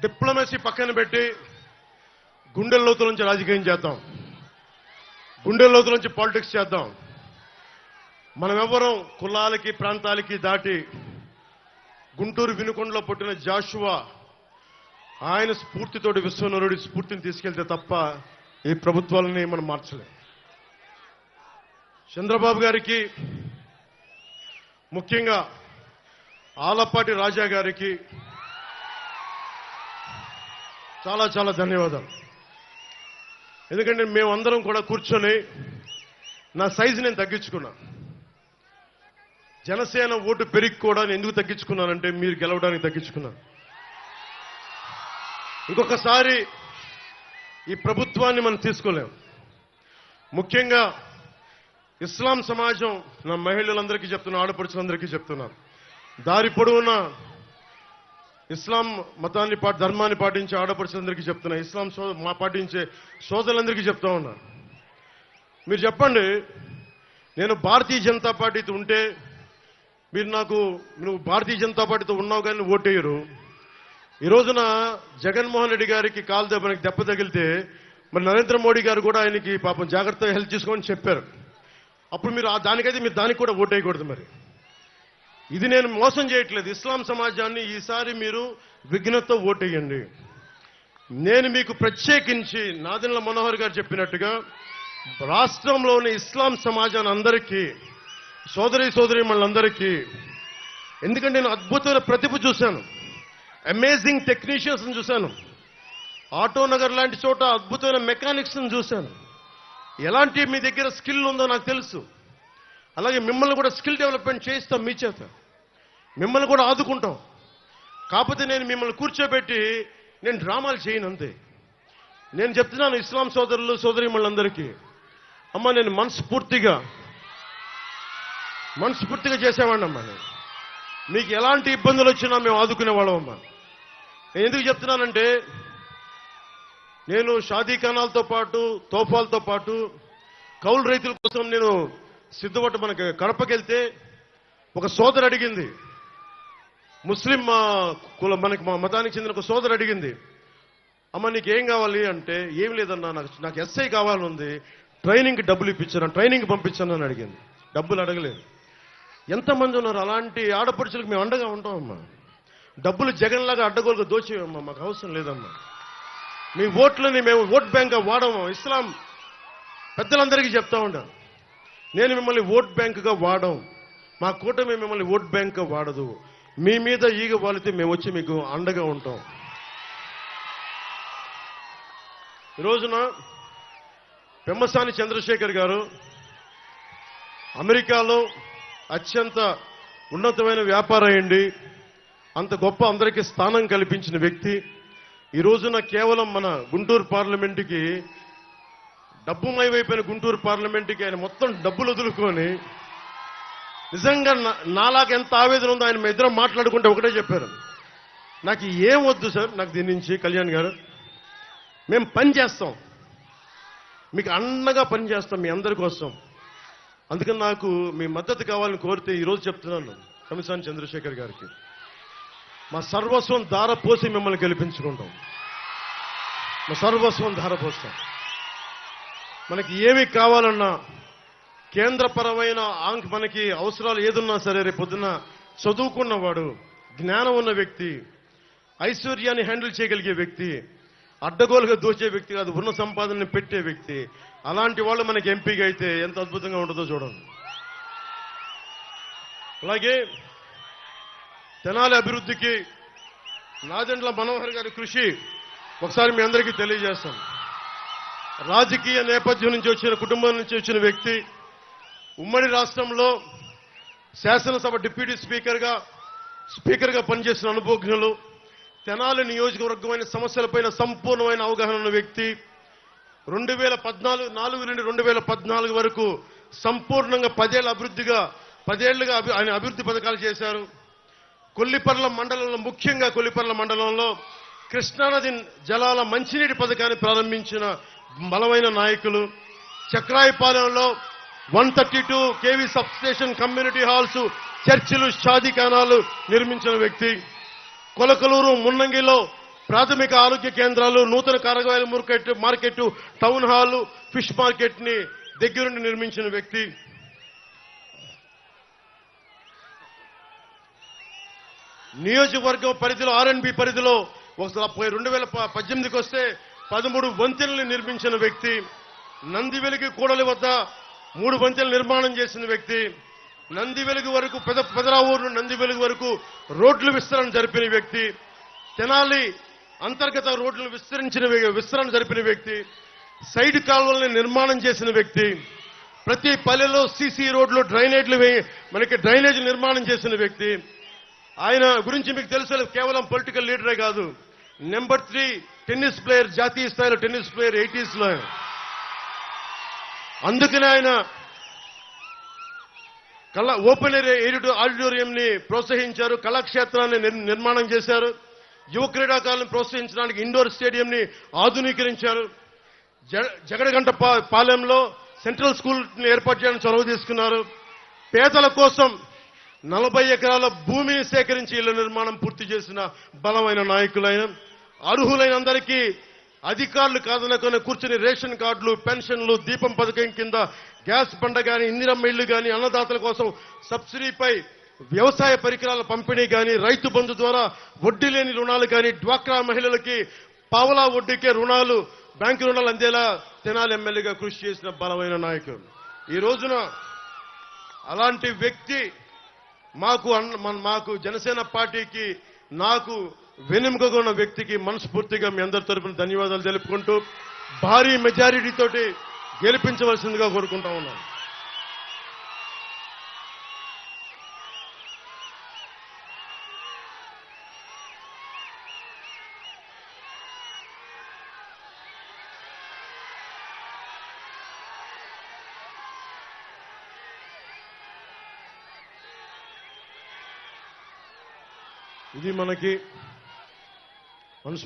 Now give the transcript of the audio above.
Diplomacy పక్కన పెట్టి గుండెల లోతుల నుంచి రాజకీయం చేద్దాం. గుండెల లోతుల నుంచి పాలిటిక్స్ చేద్దాం. మనమెవరం కులాలకి ప్రాంతాలకి దాటి గుంటూరు వినుకొండలో పుట్టిన జాషువా ఆయన స్ఫూర్తితోటి విశ్వనరుడి స్ఫూర్తిని తీసుకెళ్తే తప్ప ఈ ప్రభుత్వాలని మనం మార్చలేం. చంద్రబాబు గారికి ముఖ్యంగా ఆలపాటి రాజా గారికి చాలా చాలా ధన్యవాదాలు. ఎందుకంటే మేమందరం కూడా కూర్చొని నా సైజు నేను తగ్గించుకున్నా. జనసేన ఓటు పెరిగి కూడా నేను ఎందుకు తగ్గించుకున్నానంటే మీరు గెలవడానికి తగ్గించుకున్నాను ఇంకొకసారి ఈ ప్రభుత్వాన్ని మనం తీసుకోలేం. ముఖ్యంగా ఇస్లాం సమాజం నా మహిళలందరికీ చెప్తున్నా ఆడపడుచులందరికీ చెప్తున్నాను దారి పొడవునా ఇస్లాం మతాన్ని పా ధర్మాన్ని పాటించే ఆడపడుచులందరికీ చెప్తున్నా. ఇస్లాం సో మా పాటించే సోదరులందరికీ చెప్తా ఉన్నా. మీరు చెప్పండి నేను భారతీయ జనతా పార్టీతో ఉంటే మీరు నాకు నువ్వు భారతీయ జనతా పార్టీతో ఉన్నావు కానీ ఓటేయరు. ఈ రోజున జగన్మోహన్ రెడ్డి గారికి కాలు దెబ్బ దెబ్బ తగిలితే మరి నరేంద్ర మోడీ గారు కూడా ఆయనకి పాపం జాగ్రత్తగా హెల్ప్ చేసుకోమని చెప్పారు. అప్పుడు మీరు ఆ దానికైతే మీరు దానికి కూడా ఓటేయకూడదు మరి. ఇది నేను మోసం చేయట్లేదు. ఇస్లాం సమాజాన్ని ఈసారి మీరు విఘ్నతో ఓటేయండి. నేను మీకు ప్రత్యేకించి నాదిన్ల మనోహర్ గారు చెప్పినట్టుగా రాష్ట్రంలోని ఇస్లాం సమాజాన్ని అందరికీ సోదరి సోదరి మనందరికీ ఎందుకంటే నేను అద్భుతమైన ప్రతిభ చూశాను. అమేజింగ్ టెక్నీషియన్స్ని చూశాను. ఆటో నగర్ లాంటి చోట అద్భుతమైన మెకానిక్స్ని చూశాను. ఎలాంటి మీ దగ్గర స్కిల్ ఉందో నాకు తెలుసు. అలాగే మిమ్మల్ని కూడా స్కిల్ డెవలప్మెంట్ చేయిస్తాం మీ చేత. మిమ్మల్ని కూడా ఆదుకుంటాం. కాకపోతే నేను మిమ్మల్ని కూర్చోబెట్టి నేను డ్రామాలు చేయను అంతే. నేను చెప్తున్నాను ఇస్లాం సోదరులు సోదరిమణులందరికీ అమ్మ నేను మనస్ఫూర్తిగా మనస్ఫూర్తిగా చేసేవాడిని అమ్మా నేను. మీకు ఎలాంటి ఇబ్బందులు వచ్చినా మేము ఆదుకునే అమ్మా. నేను ఎందుకు చెప్తున్నానంటే నేను షాదీ కణాలతో పాటు తోఫాలతో పాటు కౌలు రైతుల కోసం నేను సిద్ధవట్టు మనకి కడపకెళ్తే ఒక సోదరు అడిగింది. ముస్లిం మా కుల మనకి మా మతానికి చెందిన ఒక సోదరు అడిగింది. అమ్మ నీకు ఏం కావాలి అంటే ఏం లేదన్నా నాకు నాకు ఎస్ఐ కావాలనుంది ట్రైనింగ్ ట్రైనింగ్కి డబ్బులు ఇప్పించాను ట్రైనింగ్ పంపించాను అని అడిగింది. డబ్బులు అడగలేదు. ఎంతమంది ఉన్నారు? అలాంటి ఆడపడుచులకు మేము అండగా ఉంటామమ్మా. డబ్బులు జగన్లాగా అడ్డగోలుగా దోచేవమ్మా మాకు అవసరం లేదమ్మా. మీ ఓట్లని మేము ఓట్ బ్యాంక్గా వాడము ఇస్లాం పెద్దలందరికీ చెప్తా ఉంటాం నేను మిమ్మల్ని ఓట్ బ్యాంకుగా వాడం మా కూటమి మిమ్మల్ని ఓట్ బ్యాంక్గా వాడదు. మీ మీద ఈగ వాలితే మేము వచ్చి మీకు అండగా ఉంటాం. ఈ రోజున పెమ్మసాని చంద్రశేఖర్ గారు అమెరికాలో అత్యంత ఉన్నతమైన వ్యాపారం అయ్యండి. అంత గొప్ప అందరికీ స్థానం కల్పించిన వ్యక్తి. ఈ రోజున కేవలం మన గుంటూరు పార్లమెంటుకి డబ్బు డబ్బుమయమైపోయిన గుంటూరు పార్లమెంటుకి ఆయన మొత్తం డబ్బులు వదులుకొని నిజంగా నా- నాలాగా ఎంత ఆవేదన ఉందో ఆయన ఇద్దరం మాట్లాడుకుంటే ఒకటే చెప్పారు. నాకు ఏం వద్దు సార్ నాకు దీని నుంచి కళ్యాణ్ గారు. మేము పని చేస్తాం. మీకు అండగా పని చేస్తాం మీ అందరి కోసం. అందుకని నాకు మీ మద్దతు కావాలని కోరితే ఈరోజు చెప్తున్నాను కమిసాని చంద్రశేఖర్ గారికి. మా సర్వస్వం ధార పోసి మిమ్మల్ని గెలిపించుకుంటాం. మా సర్వస్వం ధార పోస్తాం మనకి ఏమి కావాలన్నా కేంద్రపరమైన ఆంక్ మనకి అవసరాలు ఏదున్నా సరే రేపు పొద్దున్న చదువుకున్నవాడు జ్ఞానం ఉన్న వ్యక్తి ఐశ్వర్యాన్ని హ్యాండిల్ చేయగలిగే వ్యక్తి అడ్డగోలుగా దోచే వ్యక్తి కాదు ఉన్న సంపాదనని పెట్టే వ్యక్తి అలాంటి వాళ్ళు మనకి ఎంపీగా అయితే ఎంత అద్భుతంగా ఉంటుందో చూడండి. అలాగే తెనాలి అభివృద్ధికి నాదెండ్ల మనోహర్ గారి కృషి ఒకసారి మీ అందరికీ తెలియజేస్తాం రాజకీయ నేపథ్యం నుంచి వచ్చిన కుటుంబం నుంచి వచ్చిన వ్యక్తి ఉమ్మడి రాష్ట్రంలో శాసనసభ డిప్యూటీ స్పీకర్గా స్పీకర్గా పనిచేసిన అనుభవజ్ఞులు తెనాలి నియోజకవర్గమైన సమస్యలపైన సంపూర్ణమైన అవగాహన ఉన్న వ్యక్తి రెండు వేల పద్నాలుగు నాలుగు నుండి రెండు వేల పద్నాలుగు వరకు సంపూర్ణంగా పదేళ్ళ అభివృద్ధిగా పదేళ్ళుగా ఆయన అభివృద్ధి పథకాలు చేశారు. కొల్లిపర్ల మండలంలో ముఖ్యంగా కొల్లిపర్ల మండలంలో కృష్ణానది జలాల మంచినీటి పథకాన్ని ప్రారంభించిన బలమైన నాయకులు. చక్రాయపాలెంలో one thirty two KV sub station community halls చర్చిలు షాదీఖానాలు నిర్మించిన వ్యక్తి. కొలకలూరు మున్నంగిలో ప్రాథమిక ఆరోగ్య కేంద్రాలు నూతన కారగాయల market market town hall fish మార్కెట్ని దగ్గరుండి నిర్మించిన వ్యక్తి. నియోజకవర్గం పరిధిలో ఆర్ఎన్బి పరిధిలో ఒకసారి రెండు వేల ప- పద్దెనిమిదికి వస్తే పదమూడు వంతెనలు నిర్మించిన వ్యక్తి నంది వెలుగు కూడలి వద్ద మూడు వంతెనలు నిర్మాణం చేసిన వ్యక్తి నంది వెలుగు వరకు పెద పెదరావూరు నంది వెలుగు వరకు రోడ్లు విస్తరణ జరిపిన వ్యక్తి తెనాలి అంతర్గత రోడ్లు విస్తరించిన విస్తరణ జరిపిన వ్యక్తి సైడ్ కాలువల్ని నిర్మాణం చేసిన వ్యక్తి ప్రతి పల్లెలో సీసీ రోడ్లు డ్రైనేజ్లు మనకి డ్రైనేజ్ నిర్మాణం చేసిన వ్యక్తి. ఆయన గురించి మీకు తెలుసు కేవలం పొలిటికల్ లీడరే కాదు. నెంబర్ త్రీ టెన్నిస్ ప్లేయర్ జాతీయ స్థాయిలో టెన్నిస్ ప్లేయర్ ఎయిటీస్లో అందుకనే ఆయన కళ ఓపెన్ ఏరియా ఆడిటోరియం ని ప్రోత్సహించారు కళాక్షేత్రాన్ని నిర్- నిర్మాణం చేశారు యువ క్రీడాకారులను ప్రోత్సహించడానికి ఇండోర్ స్టేడియం ని ఆధునీకరించారు జగడగంట పాలెంలో సెంట్రల్ స్కూల్ని ఏర్పాటు చేయడానికి చొరవ తీసుకున్నారు. పేదల కోసం నలభై ఎకరాల భూమిని సేకరించి ఇళ్ళ నిర్మాణం పూర్తి చేసిన బలమైన నాయకులైన అర్హులైన అందరికీ అధికారులు కాదనుకుని కూర్చుని రేషన్ కార్డులు పెన్షన్లు దీపం పథకం కింద గ్యాస్ బండ కానీ ఇందిరమ్మ ఇళ్ళు కానీ అన్నదాతల కోసం సబ్సిడీపై వ్యవసాయ పరికరాల పంపిణీ కానీ రైతు బంధు ద్వారా వడ్డీ లేని రుణాలు కానీ డ్వాక్రా మహిళలకి పావలా వడ్డీకే రుణాలు బ్యాంకు రుణాలు అందేలా తెనాలి ఎమ్మెల్యేగా కృషి చేసిన బలమైన నాయకుడు. ఈ రోజున అలాంటి వ్యక్తి మాకు మాకు జనసేన పార్టీకి నాకు వెనుముకగా ఉన్న వ్యక్తికి మనస్ఫూర్తిగా మీ అందరి తరపున ధన్యవాదాలు తెలుపుకుంటూ భారీ మెజారిటీ తోటి గెలిపించవలసిందిగా కోరుకుంటా ఉన్నాను. ఇది మనకి Vamos